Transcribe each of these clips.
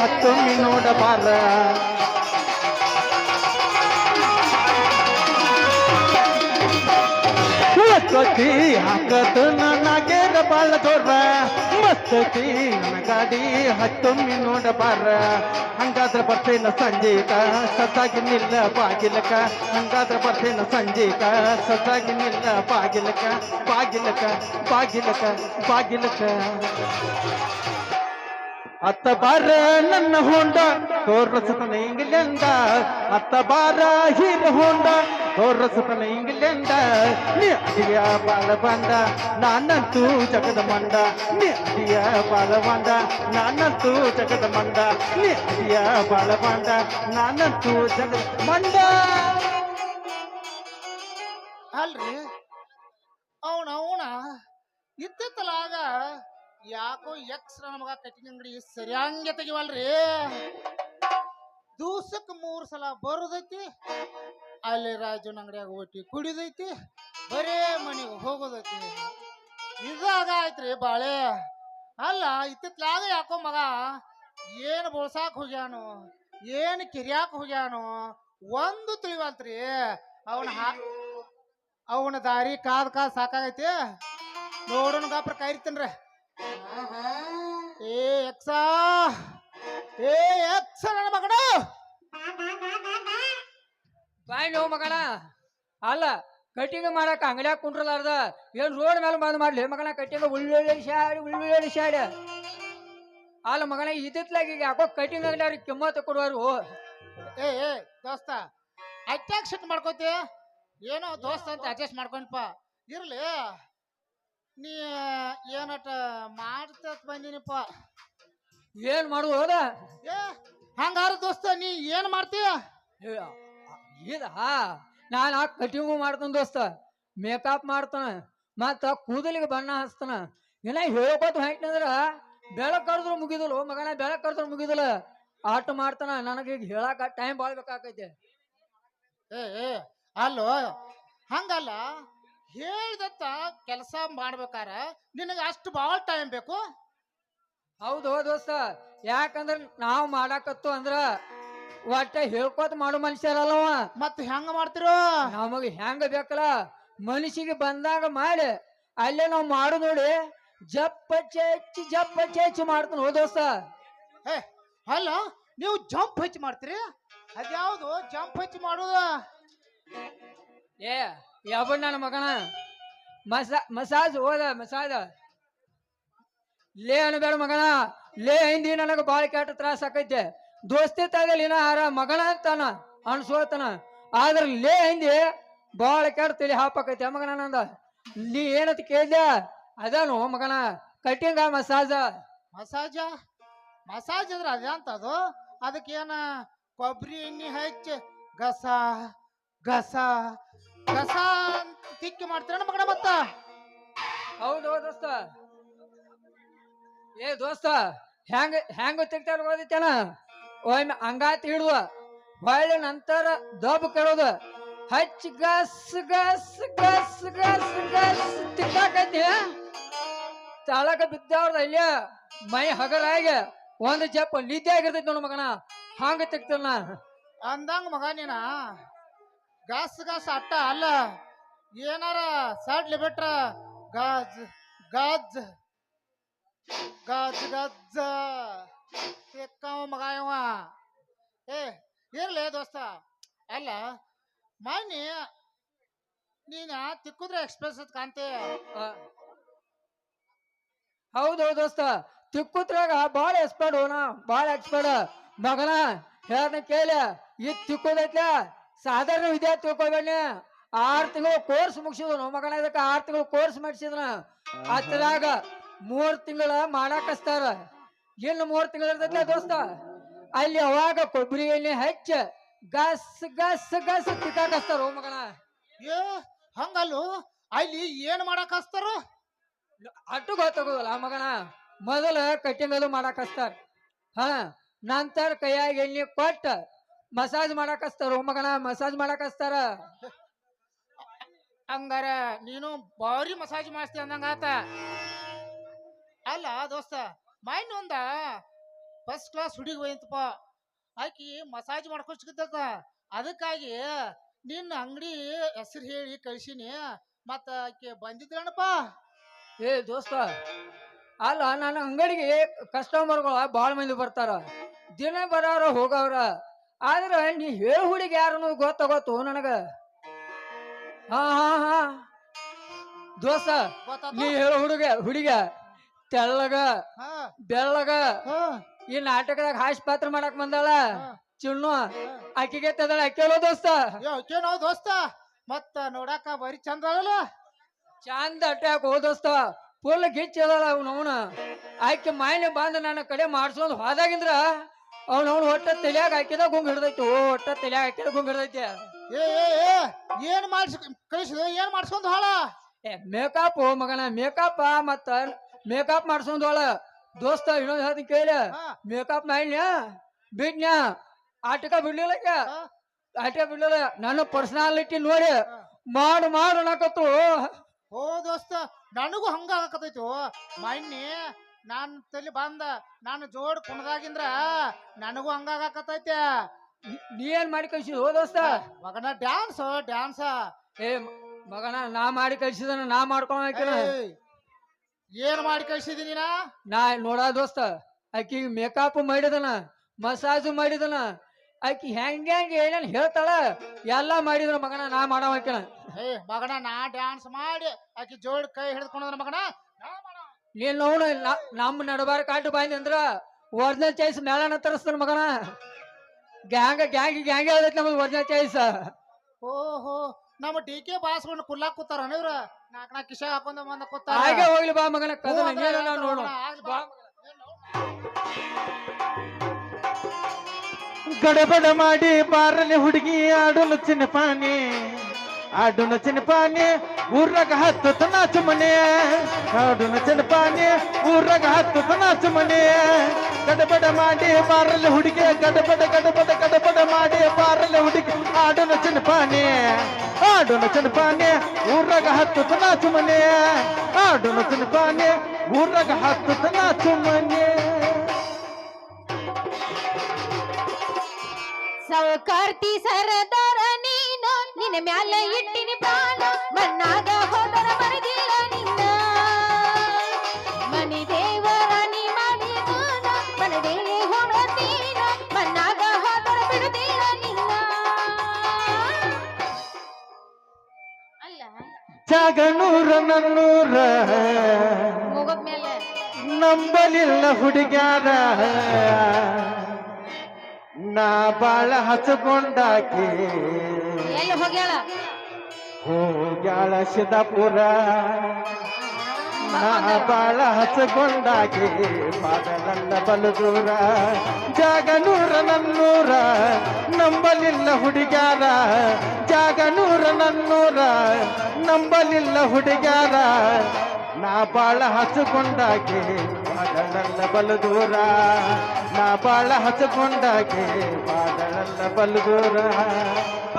ಹತ್ತೊಮ್ಮೆ ನೋಡಬಾರ. ಮಸ್ತಕಿ ಹಾಕದು ನನಗೇರ ಬಾಳ ಜೋರ ಮಸ್ತತಿ ನನ್ನ ಗಾಡಿ ಹತ್ತೊಮ್ಮೆ ನೋಡಬಾರ. ಹಂಗಾದ್ರೆ ಬರ್ತೇನ ಸಂಜೀಕ ಸದ್ದಾಗಿ ನಿಲ್ಲ ಬಾಗಿಲಕ ಹಂಗಾದ್ರೆ ಬರ್ತೇನ ಸಂಜೀಕ ಸದ್ದಾಗಿ ನಿಲ್ಲ ಬಾಗಿಲಕ ಬಾಗಿಲಕ ಬಾಗಿಲಕ ಬಾಗಿಲಕ ಅತ್ತ ಬಾರ ನನ್ನ ಹೊಂಡ ತೋರಸತನ ಇಂಗ್ಲೆಂಡ ಅತ್ತ ಬಾರ ಹೀರ ಹೊಂಡ ತೋರಸತನ ಇಂಗ್ಲೆಂಡ ನೀ ಅಡಿಯ ಬಾಳ ಬಂದ ನಾನಂತೂ ಜಗದ ಮಂಡ ನೀ ಅಡಿಯ ಬಾಳ ಬಂದ ನಾನಂತೂ ಜಗದ ಮಂಡ ನೀ ಅಡಿಯ ಬಾಳ ಬಂದ ನಾನಂತೂ ಜಗದ ಮಂಡ ಅಲ್ರಿ ಅವನ ಅವನ ಇತ್ತಿತ್ತಲಾಗ ಯಾಕೋ ಎಕ್ಸ್ ನಮಗ ಮಗ ಕಟ್ಟಿಂಗ್ ಅಂಗಡಿ ಸರಿಯಂಗೆ ತೆಗಿವಲ್ರಿ? ದಿವ್ಸಕ್ಕೆ ಮೂರು ಸಲ ಬರುದೈತಿ, ಅಲ್ಲಿ ರಾಜನ ಅಂಗಡಿಯಾಗ ಒಟ್ಟಿ ಕುಡಿದೈತಿ, ಬರೇ ಮನೆಗೆ ಹೋಗೋದೈತಿ. ಇದಾಗ ಆಯ್ತ್ರಿ ಬಾಳೆ. ಅಲ್ಲ ಇತ್ತಿತ್ಲಾಗ ಯಾಕೋ ಮಗ ಏನು ಬೋಳ್ಸಾಕ್ ಹೋಗ್ಯಾನು, ಏನು ಕಿರಿಯಾಕ ಹೋಗ್ಯಾನು, ಒಂದು ತಿಳಿವಲ್ತ್ರಿ. ಅವನ ಹಾ, ಅವನ ದಾರಿ ಕಾದ್ ಕಾದ್ ಸಾಕಾಗೈತಿ. ನೋಡೋಣ ಗಾಪ್ರ ಏ ಎಕ್ಸ ಏ ಎಕ್ಸ ನನ್ನ ಮಗನ. ಬಾಯ್ ನೋವು ಮಗನ. ಅಲ್ಲ ಕಟಿಂಗ್ ಮಾಡಕ್ ಅಂಗಡಿಯಾಗ ಕುಂಡ್ರಲಾರ್ದ ಏನ್ ರೋಡ್ ಮೇಲೆ ಬಂದ್ ಮಾಡ್ಲಿ. ಮಗನ ಕಟಿಂಗ್ ಉಳ್ಳುಳ್ಳಿ ಶಾಡಿ ಉಳ್ಳುಳ್ಳಿ ಶಾಡಿ. ಅಲ್ಲ ಮಗನ ಇದಿತ್ಲಾಗ ಈಗ ಯಾಕೋ ಕಟಿಂಗ್ ಅಂಗಡಿಯವ್ರಿಗೆ ಕಿಮ್ಮತ್ತು ಕೊಡುವರು. ಏ ಏ ದೋಸ್ತ ಅಟ್ಯಾಕ್ ಮಾಡ್ಕೋತಿ? ಏನೋ ದೋಸ್ತ ಅಂತ ಅಡ್ಜಸ್ಟ್ ಮಾಡ್ಕೊಂಡ್ಪ. ಇರ್ಲಿ. ನೀ ಏನಟ ಮಾಡ್ತ ಬಂದಿನಪ್ಪ? ಏನ್ ಮಾಡುದು ಹೋದ? ಏ ಹಂಗಾರ ದೋಸ್ತ ನೀ ಏನ್ ಮಾಡ್ತೀಯ? ಇದ ನಾನು ಆ ಕಟಿಂಗು ಮಾಡ್ತಾನ ದೋಸ್ತ. ಮೇಕಪ್ ಮಾಡ್ತಾನ ಮತ್ತ ಕೂದಲಿಗೆ ಬಣ್ಣ ಹಚ್ತಾನ. ಏನ ಹೇಳ್ಕೊತ ಹೊಂಟ್ನಂದ್ರ ಬೆಳಕ್ ಕರೆದ್ರು ಮುಗಿದಲು ಮಗನ ಬೆಳಕ್ ಕರೆದ್ರು ಮುಗಿದಲು ಆಟ ಮಾಡ್ತಾನ ನನಗೆ ಈಗ ಹೇಳಾಕ ಟೈಮ್ ಬಾಳ್ಬೇಕಾಕೈತೆ ಏ ಏ ಅಲ್ಲೋ ಹಂಗಲ್ಲ. ಹೇಳ್ದತ್ತ ಕೆಲಸ ಮಾಡ್ಬೇಕಾರ ನಿನಗೆ ಅಷ್ಟು ಭಾಳ ಟೈಮ್ ಬೇಕು? ಹೌದು ದೋಸ್ತ. ಯಾಕಂದ್ರ ನಾವು ಮಾಡಾಕತ್ತು ಅಂದ್ರ ಒಟ್ಟ ಹೇಳ್ಕೊತ ಮಾಡೋ ಮನುಷ್ಯರಲ್ಲವ ಮತ್ತೆ ಹೆಂಗ ಮಾಡ್ತಿರೋ? ನಮಗ ಹೆಂಗ ಬೇಕಲ್ಲ? ಮನುಷ್ಯಗೆ ಬಂದಾಗ ಮಾಡಿ. ಅಲ್ಲೇ ನಾವು ಮಾಡು ನೋಡಿ. ಜಪ್ಪ ಚೆಚ್ಚಿ ಜಪ್ಪ ಚೆಚ್ಚಿ ಮಾಡ್ತಾನ ಹೋ ದೋಸ್ತ. ಏ ಅಲ್ಲ ನೀವು ಜಂಪ್ ಹಚ್ಚಿ ಮಾಡ್ತೀರಿ? ಅದ್ಯಾವುದು ಜಂಪ್ ಹಚ್ಚಿ ಮಾಡುದ? ಏ ಯಾವ ನನ್ನ ಮಗನ ಮಸಾ ಮಸಾಜ್ ಹೋದ ಮಸಾಜ್ ಲೇ ಅನ್ಬೇಡ ಮಗನ. ಲೇ ಹಿಂದಿ ನನಗೆ ಬಾಳ ಕೆಟ್ಟ ತ್ರಾಸ ಆಕೈತೆ. ದೋಸ್ತಿ ತಗಲಿ ಹಾರ ಮಗನ ಅಂತಾನ, ಅನ್ಸೋತನ. ಆದ್ರೆ ಲೇ ಹಿಂದಿ ಬಾಳ ಕೆಟ್ಟ ತಲೆ ಹಾಪಾಕೈತೆ ಮಗನ ನಂದ? ನೀ ಏನಂತ ಕೇಳ್ದೆ? ಅದಾನು ಮಗನ? Cutting massage. ಮಸಾಜ? ಮಸಾಜ್ ಅಂದ್ರೆ ಅದಂತ ಅದು. ಅದಕ್ಕೇನ ಕೊಬ್ಬರಿ ಎಣ್ಣೆ ಹಚ್ಚಿ, ಗಸ ಗಸ ಅಂತ ತಿಕ್ಕಿ ಮಾಡ್ತೀರ ಮಗನ ಮತ್ತ? ಹೌದು ದೋಸ್ತ. ಏ ದೋಸ್ತ ಹೆಂಗ ಹೆಂಗ ತೆಗ್ತಾರ ಓದಿತ್ತೇನ ಒಮ್ಮೆ ಹಂಗಾತಿ ಹಿಡುವ ಹೊಳ್ಳಿ ನಂತರ ದಬ್ ಕೆಡೋದು. ಹಚ್ಚ ಗಸ್ ಗಸ್ ಗಸ್ ಗಸ್ ಗಸ್ ತಿಕ್ಕಾಕೈತಿ ತಳಕ ಬಿದ್ದವ್ರದ ಅಲ್ಲೇ ಮೈ ಹಗರಾಗಿ ಒಂದು ಜಪ್ಪ ನಿದ್ದೆ ಆಗಿರ್ತೈತಿ ನೋಡು ಮಗನ. ಹಂಗ ತಿಕ್ತಾನ ಅಂದಂಗ ಮಗ ನೀನ? ಗಸ್ ಗಾಸ್ ಅಟ್ಟ ಅಲ್ಲ. ಏನಾರ ಸಾಡ್ಲಿ ಬಿಟ್ರ ಗಾಜ್ ಗಾಜ್ ಗಾಜ್, ಗಜ್ಜ. ತಿಕ್ಕವ ಮಗ ಏ, ಇರ್ಲಿ ದೋಸ್ತ. ಅಲ್ಲ ಮಾನಿ ನೀನ ತಿಕ್ಕುದ್ರೆ ಎಕ್ಸ್ಪ್ರೆಸ್ ಕಾಂತೆ ಹೌದು ದೋಸ್ತ. ತಿಕ್ಕುದ್ರಾಗ ಬಾಳ ಎಕ್ಸ್ಪರ್ಟ್ ಹೋನ ಬಾಳ ಎಕ್ಸ್ಪರ್ಟ್ ಮಗನ, ಹೇಳ್ದ ಕೇಳ ಈಗ ತಿಕ್ಕೋದೈತ್ಲ. ಸಾಧಾರಣ ವಿದ್ಯಾರ್ಥಿ ತಿಳ್ಕೊಬೇಡ. ಆರ್ ತಿಂಗಳು ಕೋರ್ಸ್ ಮುಗಿಸಿದ್ರು. ಮಗನ ಇದಕ್ಕೆ ಆರ್ ತಿಂಗಳು ಕೋರ್ಸ್ ಮಾಡಿಸಿದ್ರ. ಅದ್ರಾಗ ಮೂರ್ ತಿಂಗಳ ಮಾಡಾಕಸ್ತಾರ. ಇನ್ನು ಮೂರ್ ತಿಂಗಳ ಇರ್ತೈತಿ ದೋಸ್ತ? ಅಲ್ಲಿ ಅವಾಗ ಕೊಬ್ಬರಿ ಎಣ್ಣೆ ಹಚ್ಚ ಗಸ್ ಗಸ್ ಗಸ್ ತಿಕ್ಕಾಕಸ್ತಾರ ಓ ಮಗನ. ಏ ಹಂಗಲ್ಲು? ಅಲ್ಲಿ ಏನ್ ಮಾಡಕ್ ಹಸ್ತಾರೋ ಅಟ್ಟು ಗೊತ್ತಾಗೋದಲ್ಲ ಆ ಮಗನ. ಮೊದಲ ಕಟ್ಟಿಂಗ್ ಅದು ಮಾಡಕ್ ಹ ಹಾ ನಂತರ ಕೈಯಾಗ ಎಣ್ಣೆ ಕೊಟ್ಟ ಮಸಾಜ್ ಮಾಡಕ್ ಹಚ್ತಾರ ಮಗನ ಮಸಾಜ್ ಮಾಡಕ್ ಹಚ್ತಾರ ಹಂಗಾರ ನೀನು ಭಾರಿ ಮಸಾಜ್ ಮಾಡಿಸ್ತಿ ಅಂದಂಗ ಆತ. ಅಲ್ಲ ದೋಸ್ತ ಮೈನ್ ಒಂದ ಫಸ್ಟ್ ಕ್ಲಾಸ್ ಹುಡುಗಿ ಹೋಯ್ತಪ್ಪ. ಆಕಿ ಮಸಾಜ್ ಮಾಡ್ಕೊಚ್ಕಿದ್ದ ಅದಕ್ಕಾಗಿ ನಿನ್ನ ಅಂಗಡಿ ಹೆಸರು ಹೇಳಿ ಕಳ್ಸೀನಿ. ಮತ್ತ ಆಕೆ ಬಂದಿದ್ರಣಪ್ಪ ಏ ದೋಸ್ತ ಅಲ್ಲ ನನ್ನ ಅಂಗಡಿಗೆ ಕಸ್ಟಮರ್ಗಳು ಭಾಳ ಮಂದಿ ಬರ್ತಾರ. ದಿನ ಬರೋರ ಹೋಗವ್ರ. ಆದ್ರೆ ನೀ ಹೇಳ ಹುಡುಗಿ ಯಾರು ಅನ್ನೋದು ಗೊತ್ತಾಗೋತು ನನಗ? ಹಾ ಹಾ ಹಾ. ದೋಸ್ತ ನೀ ಹೇಳ ಹುಡುಗ ಹುಡುಗ ತೆಳ್ಳಗ ಬೆಳ್ಳಗ ಈ ನಾಟಕದಾಗ ಹಾಸ್ ಪಾತ್ರ ಮಾಡಕ್ ಬಂದಾಳ? ಚುಣ್ಣು ಆಕೆಗೆ ತದಳ ಕೇಳೋ ದೋಸ್ತ? ಅಕ್ಕೇನೋ ದೋಸ್ತ? ಮತ್ತ ನೋಡಾಕ ಬರಿ ಚಂದ ಅಲ್ಲ ಚಂದ ಅಟ್ಯಾಕ ಹೋ ದೋಸ್ತ? ಫುಲ್ ಗಿಚ್ ಅದಲ್ಲ ಅವ್ನ ಅವನ. ಆಕೆ ಮಾಯನೆ ಬಂದ ನನ್ನ ಕಡೆ ಮಾಡ್ಸ್ಕೊಂಡ್ ಹೋದಾಗಿಂದ್ರ ಅವ್ನವ್ನ ಹೊಟ್ಟ ತಲೆಯಾಗ ಹಾಕಿದ ಗುಂಗ್ ಹಿಡ್ದೈತಿ. ಓ ಹೊಟ್ಟ ತಲೆಯಾಗ ಹಾಕಿದ ಗುಂಗ್ ಹಿಡ್ದೈತಿ. ಏ ಏ ಏ ಏನ್ ಮಾಡ್ಸ್ ಕಳಿಸಿದ? ಏನ್ ಮಾಡ್ಸ್ಕೊಂಡ್ ಹಾಳ ಏ ಮೇಕಪ್ ಮಗನ ಮೇಕಪ್ ಮತ್ತ ಮೇಕಪ್ ಮಾಡ್ಸೊಂದೋಳ ದೋಸ್ತ ಇನ್ನೊಂದ್ ಹೇಳ್ತೀನಿ ಕೇಳ. ಮೇಕಪ್ ಮಾಡ್ನ್ಯಾ ಬಿಡ್ನ್ಯ ಆಟಕ ಬಿಡ್ಲಿಲ್ಲ. ಆಟಕ ಬಿಡ್ಲಿಲ್ಲ. ನನ್ನ ಪರ್ಸನಾಲಿಟಿ ನೋಡಿ. ಮಾಡು ಮಾಡು ಅನ್ನಕತ್ತು ಓ ದೋಸ್ತ ನನಗೂ ಹಂಗ ಆಗಕತ್ತೈತು ಮೊನ್ನೆ ನಾನ್ ತಲೆ ಬಂದ ನಾನು ಜೋಡ್ ಕುಣದಾಗಿಂದ್ರ ನನಗೂ ಅಂಗಾಗಕತ್ತೈತೆ ನೀ- ಏನ್ ಮಾಡಿ ಕಳ್ಸಿದ್ ಹೋ ದೋಸ್ತ. ಮಗನ ಡ್ಯಾನ್ಸ್ ಡ್ಯಾನ್ಸ್. ಏ ಮಗನ ನಾ ಮಾಡಿ ಕಳ್ಸಿದನ ನಾ ಮಾಡ್ಕೊಂಡ್ ಏನ್ ಮಾಡಿ ಕಳ್ಸಿದಿ ನೀನ? ನಾ ನೋಡ ದೋಸ್ತ ಆಕಿ ಮೇಕಪ್ ಮಾಡಿದನ ಮಸಾಜ್ ಮಾಡಿದನ ಆಕಿ ಹೆಂಗ್ ಹೆಂಗ್ ಏನೇನ್ ಹೇಳ್ತಾಳ ಎಲ್ಲಾ ಮಾಡಿದ್ರ ಮಗನ ನಾ ಮಾಡವಕಿನ ಏ ಮಗನ ನಾ ಡ್ಯಾನ್ಸ್ ಮಾಡಿ ಆಕಿ ಜೋಡ್ ಕೈ ಹಿಡ್ಕೊಂಡ್ರ ಮಗನ? ಮಾಡವ. ನೀನ್ ನೋಡು ನಮ್ಮ ನಡಬಾರ ಕಾಟು ಬಾಯ್ನಿ ಅಂದ್ರ ಒರಿಜಿನಲ್ ಚಾಯ್ಸ್ ಮೇಳನ ತರಿಸ್ತಾನ ಮಗನ. ಗ್ಯಾಂಗ ಗ್ಯಾಂಗ್ ಗ್ಯಾಂಗ್ ಹೇಳ್ದೈತಿ ನಮ್ದು ಒರಿಜಿನಲ್ ಚಾಯ್ಸ್ ಓಹೋ ನಮ್ಮ ಡಿ ಕೆ ಬಾಸ್ಕೊಂಡು ಕುಲ್ಲಾಕ್ ಕೂತಾರ ಇವ್ರ? ನಾಕ್ ನಾಕ್ ಕಿಶ ಹಾಕೊಂಡ್ ಬಂದ ಕೂತಾರ. ಹಾಗೆ ಹೋಗ್ಲಿ ಬಾ ಮಗನ ನೀನು ನಾವು ನೋಡು. ಗಡಬಡ ಮಾಡಿ ಬಾರಲಿ ಹುಡುಗಿ ಆಡೋನು ಚಿನ್ನಪಾನಿ ಆಡೋನು ಪಾನಿ ಊರಾಗ ಹತ್ತು ನಾಚು ಮನೆ ಆಡು ನಚಿನ ಪಾನಿ ಊರಾಗ ಹತ್ತು ನಾಚು ಮನೆ ಗಡಬಡ ಮಾಡಿ ಬಾರಲಿ ಹುಡುಗಿ, ಗಡಬಡ ಗಡಬಡ ಗಡಬಡ ಮಾಡಿ ಬಾರಲಿ ಹುಡುಗಿ. ಆಡು ನಚಿನ ಪಾನಿ ಆಡು ನಚಿನ ಪಾನಿ ಊರಾಗ ಹತ್ತು ನಾಚು ಮನೆ ಆಡು ನಚಿನ ಪಾನಿ ಊರಾಗ ಹತ್ತು ನಾಚು ಮನೆ ಸೌಕಾರ್ತಿ ಸರದಾ ನಿನ್ನ ಮ್ಯಾಲ ಇಟ್ಟಿನಿ ಪ್ರಾಣ. ಮಣ್ಣಾಗ ಹೋದರ ಮರಗಿಲ್ಲ ನಿನ್ನ. ಮನಿ ದೇವರ ನೀ ಮಾಡಿ ಮಾನ ಮನದೇನೆ ಹೋಗತೀನ ಮಣ್ಣಾಗ ಹೋದರ ಬಿಡುದಿಲ್ಲ ನಿನ್ನ. ಅಲ್ಲ. ಜಾಗನೂರ ನನ್ನೂರ. ಮುಗದ ಮೇಲೆ ನಂಬಲಿಲ್ಲ ಹುಡುಗ್ಯಾರ. ನಾ ಬಾಳ ಹಚ್ಕೊಂಡಾಕಿ. ಎಲ್ಲಿ ಹೋಗ್ಯಾಳ? ಹೋಗ್ಯಾಳ ಸಿದ್ದಾಪುರ. ನಾ ಬಾಳ ಹಚ್ಕೊಂಡಾಕಿ. ನನ್ನ ಬಲದೂರ. ಜಾಗನೂರ ನನ್ನೂರ. ನಂಬಲಿಲ್ಲ ಹುಡುಗ್ಯಾರ. ಜಾಗನೂರ ನನ್ನೂರ. ನಂಬಲಿಲ್ಲ ಹುಡುಗ್ಯಾರ. ನಾ ಬಾಳ ಬಾದಳನ್ನ ಬಲು ದೂರ ನಾ ಬಾಳ ಹಚ್ಕೊಂಡಾಗೆ ಬಾದಳನ್ನ ಬಲು ದೂರ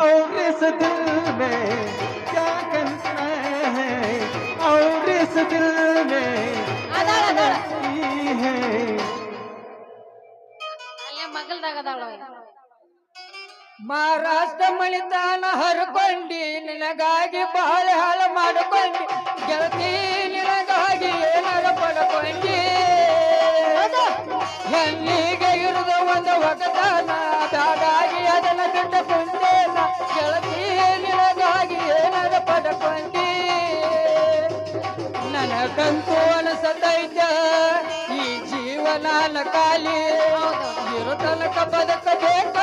ಅವ್ರಿಸ ದಿಲ್ ಮೇ ದಿಲ್ ಮೇ ಮಹಾರಾಷ್ಟ್ರ ಮಳಿತಾನ ಹರ್ಕೊಂಡಿ ನಿನಗಾಗಿ ಬಹಳ ಹಾಳು ಮಾಡಿಕೊಂಡಿ. ಗೆಳತಿ ನಿನಗಾಗಿ ಏನಾರ ಪಡ್ಕೊಂಡಿ. ಹೆಣ್ಣಿಗೆ ಇರುದ ಒಂದು ಒಗದಾನ ಬ್ಯಾಡಾಗಿ ಅದನ್ನ ಬಿಟ್ಟ ಕುಂತೇನ ಗೆಳತಿ ನಿನಗಾಗಿ ಏನಾದ ಪಡ್ಕೊಂಡಿ ನನಗಂತೂ ಅನಸತೈತ. ಈ ಜೀವನ ಕಾಲಿ ಇರು ತನಕ ಬದುಕಬೇಕ.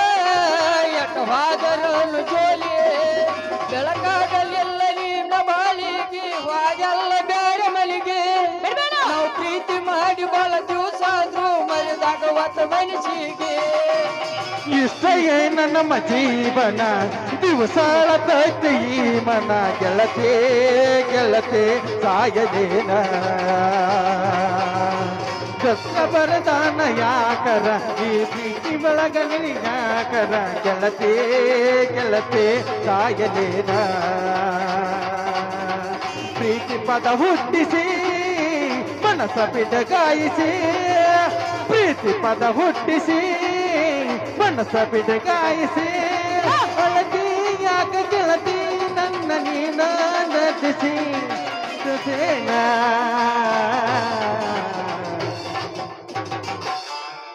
ಎಟ್ಟವಾದರೂ ಜೋಲಿ. ಬೆಳಕಾಗಲಿಲ್ಲ ನಿನ್ನ ಬಾಳಿಗೆ ವಾಗೆಲ್ಲ ಬೇರೆ ಮಲಿಗೆ ನಾವು ಪ್ರೀತಿ ಮಾಡಿ ಬಹಳ ದಿವಸ ಆದ್ರೂ ಮರಿದಾಗ ಮನಸ್ಸಿಗೆ. ಇಷ್ಟಯೇ ನನ್ನ ಜೀವನ, ದಿವಸಾಳ ತೈತೆ ಮನ. ಗೆಳತೆ ಗೆಳತೆ ಸಾಯದೇನ ಕಷ್ಟ ಬರದಾನ ಯಾಕರ, ಈ ಪ್ರೀತಿ ಒಳಗ ಯಾಕರ. ಗೆಳತೆ ಗೆಳತೆ ಸಾಯದೇನ ಪ್ರೀತಿ ಪದ ಹುಟ್ಟಿಸಿ ಮನಸ ಬಿಡಗಾಯಿಸಿ ಪ್ರೀತಿ ಪ್ರೀತಿ ಪದ ಹುಟ್ಟಿಸಿ ಮನಸ್ಸ ಬಿಡಗಾಯಿಸಿ ಒಳಗಿ ಯಾಕ ಗೆಳತಿ, ನನ್ನ ನೀನ ನಟಿಸಿ.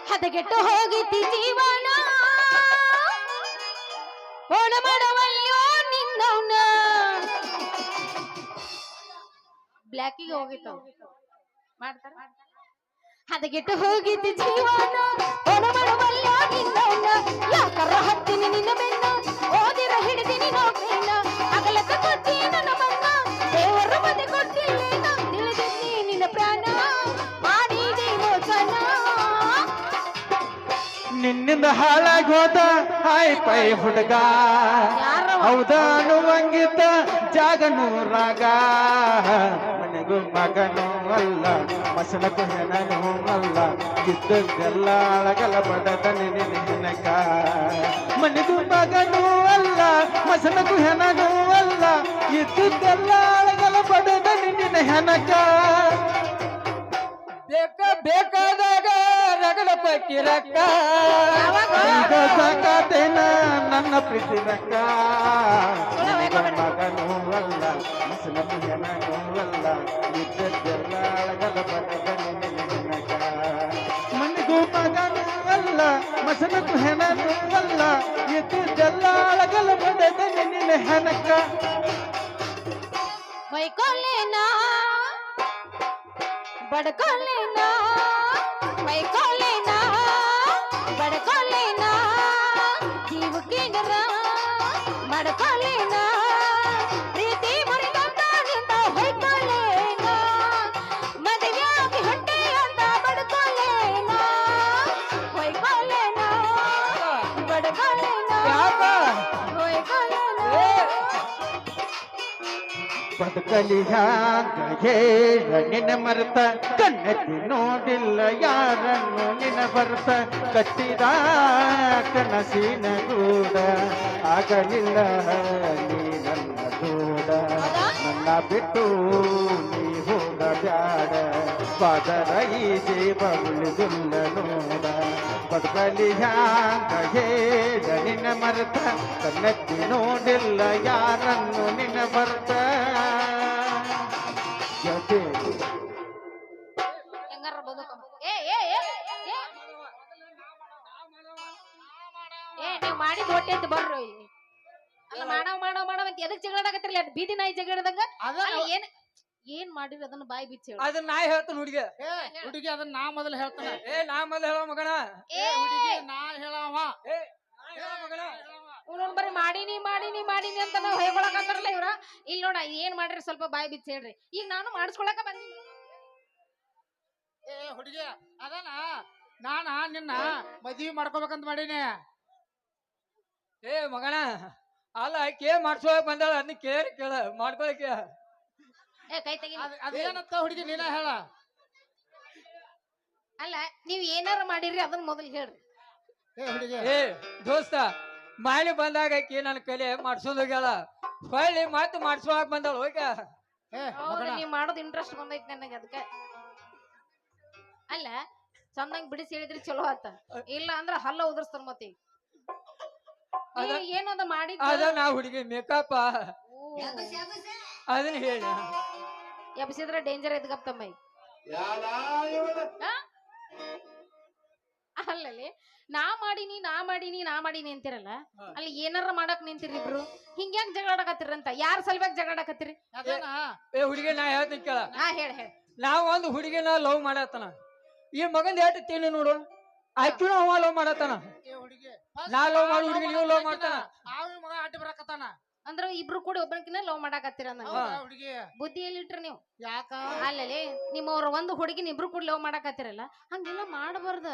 ಹದಗೆಟ್ಟು ಹೋಗಿತಿ ಜೀವನ. ಓಣ ಮಾಡವಲ್ಲೋ ನಿನ್ನವನ. ಬ್ಲ್ಯಾಕಿಗೆ ಹೋಗಿತ್ತು. ಮಾಡ್ತಾರ? ಹದಗೆಟ್ಟು ಹೋಗಿತಿ ಜೀವನ. ಓಣ ಮಾಡವಲ್ಲೋ ನಿನ್ನವನ ಯಾಕರ ಹತ್ತೀನಿ ನಿನ್ನ ಬೆನ್ನ? ಓದಿರ ಹಿಡಿದಿನಿ ಕೊಟ್ಟಿ ನನ್ನ ದೇವರ ಮನೆ ಕೊಟ್ಟಿಲ್ಲ ತಿಳಿದಿನಿ ನಿನ್ನ ಪ್ರಾಣ. ಮಾಡಿದೆ ನಿನ್ನಿಂದ ಹಾಳಾಗಿ ಹೋದ ಹಾಯ್ ಪೈ ಹುಡುಗ? ಹೌದಾನು ಹಂಗಿದ್ದ ಜಾಗನು ರಾಗ. ಮನೆಗೂ ಮಗನೂ ಅಲ್ಲ. ಮಸನಕ್ಕೂ ಹೆಣನು ಇದ್ದದ್ದೆಲ್ಲ ಅಳಗಲ ಬಡದ ನಿನಕ ಮನೆಗೂ ಮಗನೂ ಅಲ್ಲ, ಮಸನಗೂ ಹೆನಗೂ ಅಲ್ಲ ಇದ್ದದ್ದೆಲ್ಲ ಅಳಗಲ ಬಡದ ನಿನ ಹೆನಕ. ಬೇಕ ಬೇಕಾದಾಗ ರಗಲ ಪಕ್ಕಿ ರಕ್ಕ. ಸಾಕಾತೇನ ನನ್ನ ಪ್ರೀತಿ ರಕ್ಕ. ಮಗನೂ ಅಲ್ಲ, ಮಸನಗೂ ಹೆನಗೂ ಅಲ್ಲ ಇದ್ದದ್ದೆಲ್ಲ ಅಳಗಲ ಬಡದ ಅಲ್ಲ ಮಸನಕ್ಕೂ ಹೆಣನೂ ಅಲ್ಲ ಇದ್ದದ್ದೆಲ್ಲ ಅಳಗಲ ಬಡದ ನಿನ್ನ ಹೆನಕ ಮೈಕೊಲ್ಲೇನಾ ಬಡ್ಕೊಲ್ಲೇನಾ ಮೈಕೊಲ್ಲೇನಾ ಬಡ್ಕೊಲ್ಲೇನಾ ಬದುಕಲಿ ಹ್ಯಾಂಗ ಹೇಳ ನಿನ್ನ ಮರೆತ ಕಣ್ಣೆತ್ತಿ ನೋಡಿಲ್ಲ ಯಾರನ್ನು ನಿನ್ನ ಬರ್ತ ಕಟ್ಟಿದ ಕನಸಿನ ಗೂಡ. ಆಗಲಿಲ್ಲ ನೀ ನನ್ನ ಗೂಡ. ನನ್ನ ಬಿಟ್ಟು ನೀ ಹೋಗಬ್ಯಾಡ. ಪದರ ಈ ಜೀವ ಉಳಿದಿಲ್ಲ ನೋಡ. ಬದುಕಲಿ ಹ್ಯಾಂಗ ಹೇಳ ನಿನ್ನ ಮರೆತ ನೋಡಿಲ್ಲ ಯಾರನ್ನು ನಿನ್ನ ಬರ್ತ ಏ ನೀವ್ ಮಾಡಿದ ಹೊಟ್ಟೆ ಅಂತ ಬರ್ರು ಇಲ್ಲಿ. ಅಲ್ಲ ಮಾಡವ್ ಮಾಡವ್ ಮಾಡವ್ ಅಂತ ಎದಕ್ ಜಗಳಾಡಕತ್ತಿರಲ್ಲ ಅದ್ ಬೀದಿ ನಾಯಿ ಜಗಳದಂಗ ಅದ ಅಲ್ಲಿ ಏನ್ ಏನ್ ಮಾಡಿರಿ ಅದನ್ನ ಬಾಯಿ ಬಿಚ್ಚ ಅದನ್ನ ನಾ ಹೇಳ್ತೇನೆ ಹುಡುಗಿ. ಏ ಹುಡುಗಿ ಅದನ್ನ ನಾ ಮೊದಲು ಹೇಳ್ತಾನೆ. ಏ ನಾ ಮೊದಲು ಹೇಳೋ ಮಗನ? ಏ ಹುಡುಗಿ ನಾ ಹೇಳವ. ಏ ನಾ ಹೇಳೋ ಮಗನ? ಇವ್ನೊಂದ್ ಬರೀ ಮಾಡೀನಿ ಮಾಡೀನಿ ಮಾಡೀನಿ ಅಂತ ನಾವು ಹೇಳ್ಕೊಳಕತ್ತಾರಲ್ಲ ಇವ್ರ? ಇಲ್ಲಿ ನೋಡ ಏನ್ ಮಾಡ್ರಿ ಸ್ವಲ್ಪ ಬಾಯಿ ಬಿಚ್ಚ ಹೇಳ್ರಿ. ಈಗ ನಾನು ಮಾಡಿಸ್ಕೊಳಕ ಬಂದಿನಿ ಏ ಹುಡುಗಿ ಅದನ ನಾನ ನಿನ್ನ ಮದ್ವಿ ಮಾಡ್ಕೋಬೇಕಂತ ಮಾಡೀನಿ. ಏ ಮಗಣ ಅಲ್ಲ ಕೇ ಮಾಡ್ಸೋಕ್ ಬಂದಾಳ ಅದನ್ನ ಕೇಳಿ ಕೇಳ ಮಾಡ್ಕೊಳಕ್ಕೆ ಏ ಕೈ ತೆಗಿ ಅದ್ ಅದೇನತ್ತ ಹುಡುಗಿ ನೀನ ಹೇಳ. ಅಲ್ಲ ನೀವ್ ಏನಾರ ಮಾಡಿರಿ ಅದನ್ನ ಮೊದಲು ಹೇಳ್ರಿ. ಏ ದೋಸ್ತ ಮಾಲಿ ಬಂದಾಗ ಆಕಿ ನನ್ನ ಕಲೆ ಮಾಡ್ಸೋದ್ ಹೋಗ್ಯಾಳ. ಹೊಳ್ಳಿ ಮತ್ತೆ ಮಾಡ್ಸೋಕ್ ಬಂದಾಳ ಹೋಗ. ನೀವ್ ಮಾಡೋದ್ ಇಂಟ್ರೆಸ್ಟ್ ಬಂದೈತಿ ನನಗೆ ಅದಕ್ಕೆ ಅಲ್ಲ ಚಂದಂಗ್ ಬಿಡಿಸಿ ಹೇಳಿದ್ರಿ ಚಲೋ ಆತ. ಇಲ್ಲ ಅಂದ್ರ ಹಲ್ಲ ಉದರ್ಸ್ತಾರ ಮತ್ತೆ ಏನದ ಮಾಡಿ ಅದ ನಾ ಹುಡುಗಿ ಮೇಕಪ್ ಅದನ್ನ ಹೇಳ. ಎಬ್ಸಿದ್ರ ಡೇಂಜರ್ ಐತ್ಗಪ್ಪ ತಮ್ಮ. ಈಗ. ಆ? ಅಲ್ಲಲ್ಲಿ ನಾ ಮಾಡಿನಿ ನಾ ಮಾಡಿನಿ ನಾ ಮಾಡಿನಿ ಅಂತಿರಲ್ಲ. ಅಲ್ಲಿ ಏನಾರ ಮಾಡಕ್ ನಿಂತಿರಿ ಇಬ್ರು? ಹಿಂಗ್ಯಾಕ್ ಜಗಳಾಡಕತ್ತಿರಂತ ಯಾರ ಸಲುವಾಗಿ ಜಗಳಾಡಕತ್ತಿರಿ ಏ ಹುಡುಗಿ ನಾ ಹೇಳ್ತೀನಿ ಕೇಳ. ಹಾ ಹೇಳ ಹೇಳ. ನಾವ್ ಒಂದು ಹುಡುಗಿನ ಲವ್ ಮಾಡತ್ತನ. ಈ ಮಗಂದ ಹೇಳ್ತೀನಿ ನೋಡು? ಆಕಿನೂ ಅವ ಲವ್ ಮಾಡತ್ತಾನ. ನಾ love ಮಾಡು ಹುಡುಗಿ, ನೀವು love ಮಾಡ್ತಾನ? ಆವ ಮಗ ಬರಕತ್ತಾನ? ಅಂದ್ರ ಇಬ್ರು ಕೂಡ ಒಬ್ಬನಕಿನ ಲವ್ ಮಾಡಾಕತ್ತೀರ ಹುಡುಗಿ? ಬುದ್ಧಿ ಎಲ್ಲಿಟ್ರಿ ನೀವು? ಯಾಕ? ಅಲ್ಲಲ್ಲಿ ನಿಮ್ಮವ್ರ ಒಂದು ಹುಡುಗಿನ ಇಬ್ರು ಕೂಡಿ ಲವ್ ಮಾಡಾಕತ್ತಿರಲ್ಲ ಹಂಗೆಲ್ಲ ಮಾಡಬಾರ್ದ.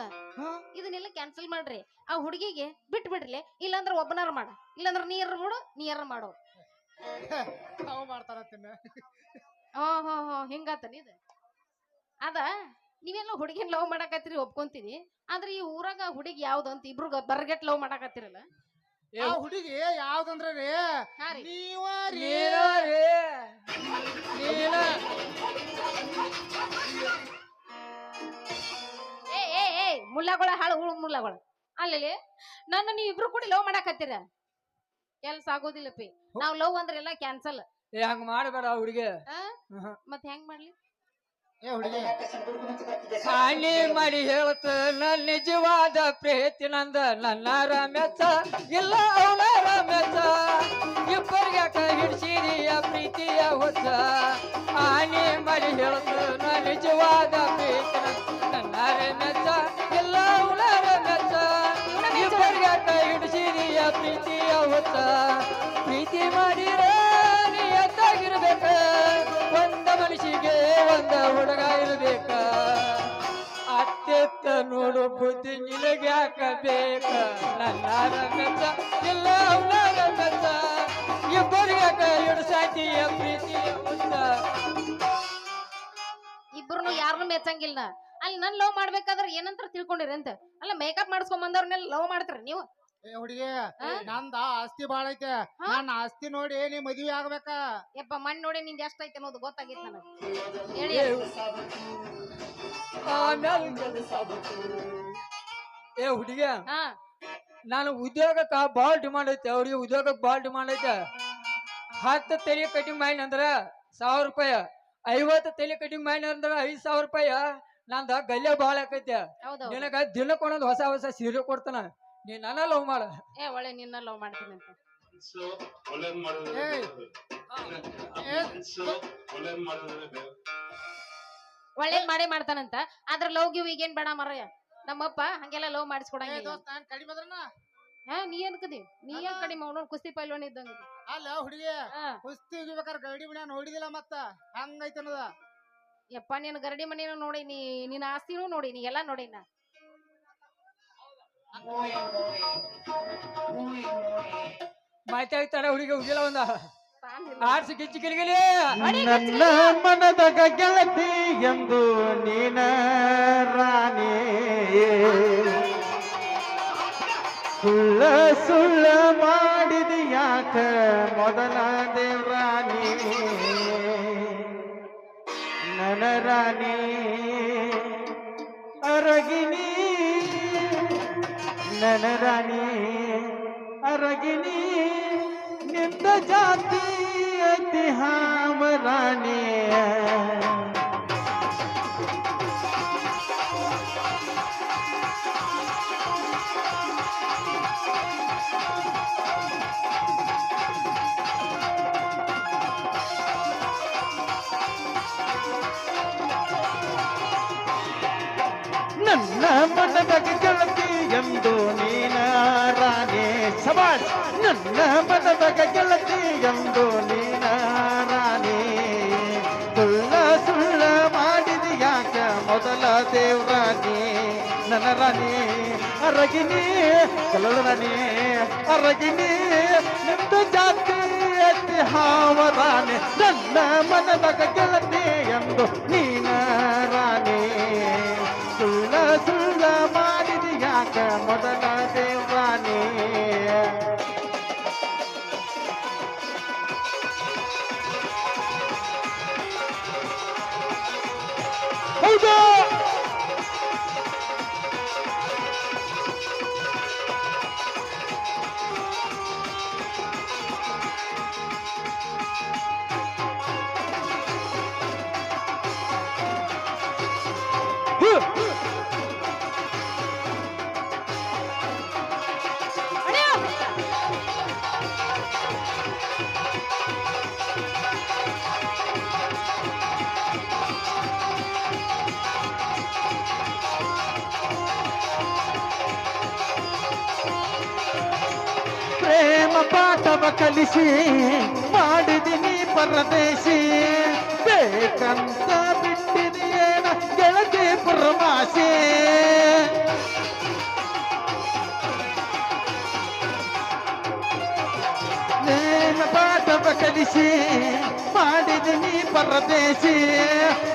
ಇದನ್ನೆಲ್ಲ ಕ್ಯಾನ್ಸಲ್ ಮಾಡ್ರಿ. ಆ ಹುಡುಗಿಗೆ ಬಿಟ್ ಬಿಡ್ರಿ. ಇಲ್ಲಾಂದ್ರ ಒಬ್ಬನಾರ ಮಾಡ. ಇಲ್ಲಾಂದ್ರ ನೀರ್ ಬಿಡು ನೀರ್ ಮಾಡೋ. ಅವ ಮಾಡ್ತಾರ ತಿನ್ನ ಹೋ ಹೋ ಹೋ ಹಿಂಗಾತನ ಇದು. ಅದ ನೀವೆಲ್ಲ ಹುಡುಗಿನ ಲವ್ ಮಾಡಾಕತ್ತೀರಿ ಒಪ್ಕೊಂತೀನಿ. ಆದ್ರೆ ಈ ಊರಾಗ ಹುಡುಗಿ ಯಾವ್ದು ಅಂತ ಇಬ್ರು ಬರ್ಗೆಟ್ ಲವ್ ಮಾಡಾಕತ್ತಿರಲ್ಲ? ಏ ಹುಡುಗಿ ಯಾವ್ದಂದ್ರ ರೀ ಹಾ ರೀ. ನೀವ ರೀ. ನೀನ ಏ ಏ ಏ ಮುಲ್ಲಗಳ ಹಾಳು ಹುಳು ಮುಲ್ಲಗಳ ಅಲ್ಲಿ ನನ್ನ ನೀವ್ ಇಬ್ರು ಕೂಡಿ ಲವ್ ಮಾಡಾಕತ್ತೀರ? ಕೆಲ್ಸ ಆಗೋದಿಲ್ಲಪ್ಪಿ. ನಾವ್ ಲವ್ ಅಂದ್ರೆ ಎಲ್ಲ ಕ್ಯಾನ್ಸಲ್ ಏ ಹಂಗ ಮಾಡಬೇಡ ಹುಡುಗಿ. ಮತ್ ಹೆಂಗ್ ಮಾಡ್ಲಿ? ಹೇಳತ ಮಾಡಿ ಹೇಳ್ತ ನನ್ನ ನಿಜವಾದ ಪ್ರೀತಿ ನಂದ ನನ್ನ ರಮ್ಯತ ಇಲ್ಲ ಅವನ ರಮ್ಯತ ಇಬ್ಬರಿಗೆ ಕೈ ಹಿಡಿಸಿದೀಯ ಪ್ರೀತಿಯ ಹೊಸ ಆನೆ ಮಾಡಿ ಹೇಳತ ನನ್ನ ನಿಜವಾದ ಪ್ರೀತಿ ನಂದ. ನೋಡು ಬುದ್ಧಿ ನಿನಗೆ ಯಾಕ ಬೇಕ ನನ್ನ ರಂಗಸ ಇಲ್ಲ ರಮೆಚ್ಚ ಇಬ್ಬರಿಗೆ ಎರಡು ಸಾಕಿಯ ಪ್ರೀತಿ ಇಬ್ಬರು ಯಾರನ್ನು ಮೆಚ್ಚಂಗಿಲ್ಲ ಅಲ್ಲಿ ನನ್ ಲವ್ ಮಾಡ್ಬೇಕಾದ್ರೆ ಏನಂತ ತಿಳ್ಕೊಂಡಿರಿ ಅಂತ. ಅಲ್ಲ ಮೇಕಪ್ ಮಾಡಿಸ್ಕೊಂಡ್ ಬಂದವ್ರನ್ನೆಲ್ಲ ಲವ್ ಮಾಡ್ತಾರೆ ನೀವು? ಹುಡುಗಿ? ನಂದ ಆಸ್ತಿ ಬಾಳ ಐತೆ? ನನ್ನ ಆಸ್ತಿ ನೋಡಿ ನೀ ಮದ್ವಿ ಆಗ್ಬೇಕ. ಯಪ್ಪ ಮಣ್ಣು ನೋಡಿ ನಿಂದ ಎಷ್ಟ್ ಐತೆ ಅನ್ನೋದು ಗೊತ್ತಾಗಿತ್ತು ನನಗೆ. ಹೇಳಿ. ಆಮೇಲೆ ಏ ಹುಡುಗ ಹಾ. ನಾನು ಉದ್ಯೋಗಕ್ಕ ಬಾಳ ಡಿಮಾಂಡ್ ಐತೆ ಅವ್ರಿಗೆ ಉದ್ಯೋಗಕ್ಕೆ ಬಾಳ ಡಿಮಾಂಡ್ ಐತೆ. ಹತ್ತು ತಲೆ ಕಟಿಂಗ್ ಮಾಡಿ ಅಂದ್ರ ಸಾವಿರ ರೂಪಾಯಿ ಐವತ್ತು ತಲೆ ಕಟಿಂಗ್ ಮಾಡಿ ಅಂದ್ರ ಐದ್ ಸಾವಿರ ರೂಪಾಯಿ. ನಂದ ಗಲ್ಯ ಭಾಳ ಆಕೈತೆ. ನಿನಗ ದಿನಕ್ಕೆ ಒಂದೊಂದು ಹೊಸ ಹೊಸ ಸೀರೆ ಕೊಡ್ತಾನ. ನೀ ನನ್ನ ಲವ್ ಮಾಡ. ಏ ಒಳ್ಳೆ ನಿನ್ನ ಲವ್ ಮಾಡ್ತೀನಿ ಅಂತ. ಏ, ಒಳ್ಳೇದ್ ಮಾಡೇ ಮಾಡ್ತಾನಂತ ಆದ್ರ ಲವ್ ಗಿವ್ ಈಗೇನ್ ಬೇಡ ಮರಯ್ಯ ನಮ್ಮಪ್ಪ ಹಂಗೆಲ್ಲ ಲವ್ ಏ ಮಾಡಿಸ್ಕೊಡಂಗಿಲ್ಲ ದೋಸ್ತ ನಾನ್ ಕಡಿಮೆ ಅದ್ರನ? ಹಾ ನೀ ಅನ್ಕದಿ. ನೀ ಏನ್ ಕಡಿಮೆ ಅವನು? ಕುಸ್ತಿ ಪೈಲ್ವಾನ್ ಇದ್ದಂಗ. ಅಲ್ಲ ಹುಡುಗಿ ಹಾ. ಕುಸ್ತಿ ಉಗಿಬೇಕಾರೆ ಗಡಿ ಬಿಡ ನೋಡಿದಿಲ್ಲ ಮತ್ತ. ಹಂಗೈತನದ ಯಪ್ಪ ನೀನು ಗರಡಿ ಮನೇನು ನೋಡಿ ನೀನ್ ನಿನ್ನ ಆಸ್ತಿನೂ ನೋಡಿ ನೀ ಎಲ್ಲಾ ನೋಡಿ ನಾ ಮಾತಾಡ್ತಾನೆ ಹುಡುಗಿ ಹುಡುಗಿಲ್ಲ ಒಂದ ಆರ್ಸಿ ಕಿಚ್ಚಿ ಕಿರಿಗಿಲಿ ನನ್ನ ಮನದ ಗೆಳತಿ ಎಂದು ನೀನ ರಾಣಿ ಸುಳ್ಳ ಸುಳ್ಳ ಮಾಡಿದ ಯಾಕ ಮೊದಲ ದೇವ್ರಾಣಿ? ನನ ರಾಣಿ ಅರಗಿನಿ ನನ್ನ ರಾಣಿ ಅರಗಿನಿ ನಿಂದ ಜಾತಿ ಅತಿ ರಾಣಿ ನನ್ನ ಮನದಾಗ ಗೆಳತಿ ಎಂದು ನೀನ ರಾಣಿ ಸಬಾಷ್ ನನ್ನ ಮನದಾಗ ಗೆಳತಿ ಎಂದು ನೀನ ರಾಣಿ. ಸುಳ್ಳ ಸುಳ್ಳ ಮಾಡಿದ ಯಾಕ ಮೊದಲ ದೇವ್ರಾಣಿ? ನನ್ನ ರಾಣಿ ಅರಗಿನಿ ಕಲಳ ರಾಣಿ ಅರಗಿನಿ ನಿಂದು ಜಾತಿ ಅತಿ ಹಾವದಾನೆ ನನ್ನ ಮನದಾಗ ಗೆಳತಿ ಎಂದು ನೀನ ಪಾಠವ ಕಲಿಸಿ ಮಾಡಿದಿನಿ ಪರದೇಶಿ ಬೇಕಂತ ಬಿಟ್ಟಿದೆಯೇನ ಗೆಳತಿ ಪುರಮಾಸೆ ನೇಮ ಪಾಠವ ಕಲಿಸಿ ಮಾಡಿದಿನಿ ಪರದೇಶಿ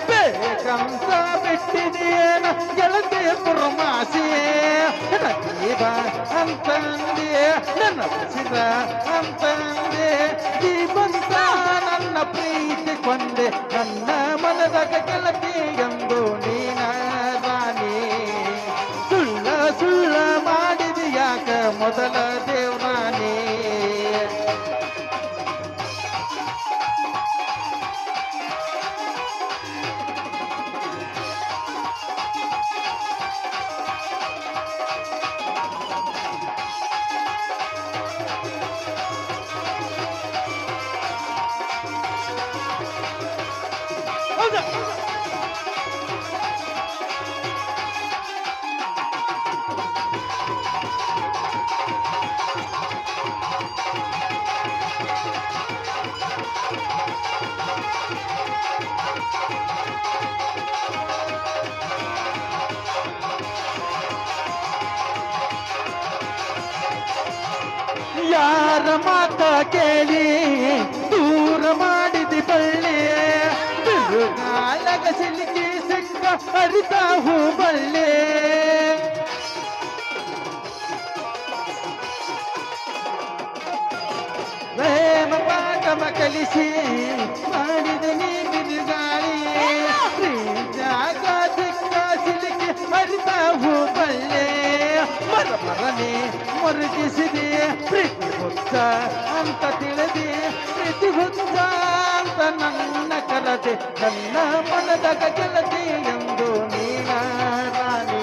ಬೇಕಂತ ಬಿಟ್ಟಿದೆಯೇನ ಗೆಳತಿಯ ಪುರಮಾಸಿ ಶಿವ ಅಂತಂದೆ, ನನ್ನ ಶಿವ ಅಂತಂದೆ ಜೀವಂತ ನನ್ನ ಪ್ರೀತಿ ಕೊಂಡೆ ನನ್ನ ಮನದ ಗೆಳತಿ ಎಂದು ನೀನ ರಾಣಿ. ಸುಳ್ಳ ಸುಳ್ಳ ಮಾಡಿದ ಯಾಕ ಮೊದಲ ದೇವ್ರ ಮಾತ ಕೇಳಿ ದೂರ ಮಾಡಿದಿ ಬಳ್ಳಿ ಬಿರುಗಾಲಗ ಸಿಲುಕಿ ಸಿಕ್ಕ ಅರಿತ ಹೂ ಬಳ್ಳಿ ಪ್ರೇಮ ಕಲಿಸಿ ಮಾಡಿದ ನೀ ಮರ ಮರನೆ ಮುರುಗಿಸಿದೆ ಪ್ರೀತಿ ಹುಚ್ಚ ಅಂತ ತಿಳಿದೆ, ಪ್ರೀತಿ ಹುಚ್ಚ ಅಂತ ನನ್ನ ಕಲತೆ ನನ್ನ ಮನದ ಕಲತೆ ಎಂದು ನೀನ ರಾಣಿ.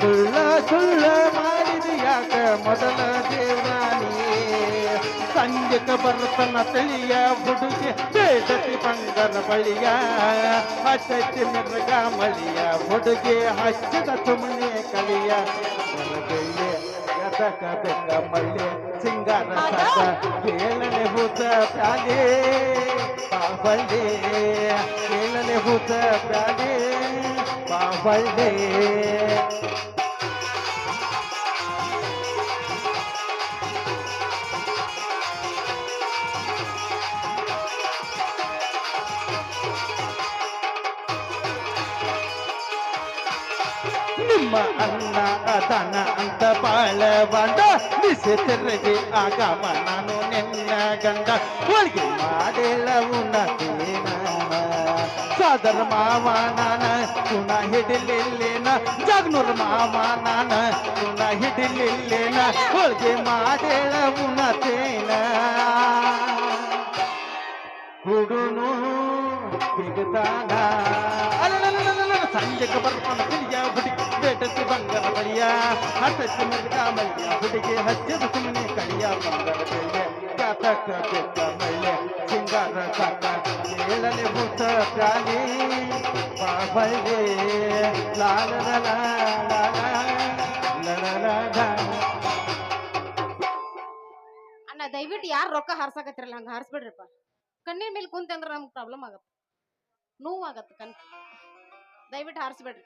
ಸುಳ್ಳ ಸುಳ್ಳ ಮಾಡಿದ ಯಾಕ ಮೊದಲ ದೇವರಾಣಿ ಸಂಜೆಕ ಬರ್ತನ ತಿಳಿಯ ಹುಡುಗಿ ಬೇಡತಿ ಬಂಗನ ಬಳಿಯ ಹಚ್ಚಿ ಮೃಗ ಮಳಿಯ ಹುಡುಗಿ, ಹಚ್ಚಿದ ಸುಮ್ಮನೆ ಬೆಳ್ಳಿ ಎಸಕ ಬೆಕ್ಕ ಮಳ್ಳಿ, ಸಿಂಗಾರ ಸಾಕ ಕೇಳನೆ ಹೂತ ಪ್ಯಾಲೆ ಬಾಬಳ್ಳಿ ಕೇಳನೆ ಹೂತ ಪ್ಯಾಲೆ ಬಾಬಳ್ಳಿ ಅದಾನ ಅಂತ ಬಾಳ ಬಂದ ಬಿಸಿ ತಿರುಗಿ ಆಗಮ ನಾನು ನಿನ್ನ ಗಂಡ. ಹೋಳಿಗೆ ಮಾಡಿಲ್ಲವು ಉಣ್ಣತೇನ ಸಾದರ ಮಾವ ನಾನ ಗುಣ ಹಿಡಿಲಿಲ್ಲೇನ? ಜಗ್ನೂರ್ ಮಾವ ನಾನ ಗುಣ ಹಿಡಿಲಿಲ್ಲೇನ? ಹೋಳಿಗೆ ಮಾಡಿಲ್ಲವು ಉಣ್ಣತೇನ ಹುಡುನು ಅಲ್ಲಲ್ಲಲ್ಲಲ್ಲ ಸಂಜೆಗೆ ಬರ್ಕೊಂಡು ತಿಳಿಯ ಹುಡುಗಿ ಬೇಟತಿ ಬಂಗಾರ ಬಳಿಯ. ಮಿರ್ಗ ಮಲ್ಯ ಹುಡುಗಿ ಹಚ್ಚಿದ ಸುಮ್ಮನೆ ಕಳಿಯ ಬಂಗಾರ ಬೆಳ್ಳೆ ಜಾತಕ ಬೆಕ್ಕ ಮಳ್ಳೆ ಸಿಂಗಾರ ಸಾಕ. ಏಳನೆ ಭೂತ ಪ್ರಾಣಿ ಬಾಬಳ್ಳೆ ಲಾಲ ಅಣ್ಣ, ದಯವಿಟ್ಟು ಯಾರು ರೊಕ್ಕ ಹಾರ್ಸಕತ್ತಿರಲ್ಲ, ಹಂಗೆ ಹಾರಿಸ್ಬಿಡ್ರಿಪ್ಪ. ಕಣ್ಣಿನ ಮೇಲೆ ಕುಂತಂದ್ರೆ ನಮ್ಗೆ ಪ್ರಾಬ್ಲಮ್ ಆಗತ್ತೆ. ನೋವು ಆಗತ್ತೆ ಕಣ್ ದಯವಿಟ್ಟು ಹಾರಿಸ್ಬೇಡ್ರಿ.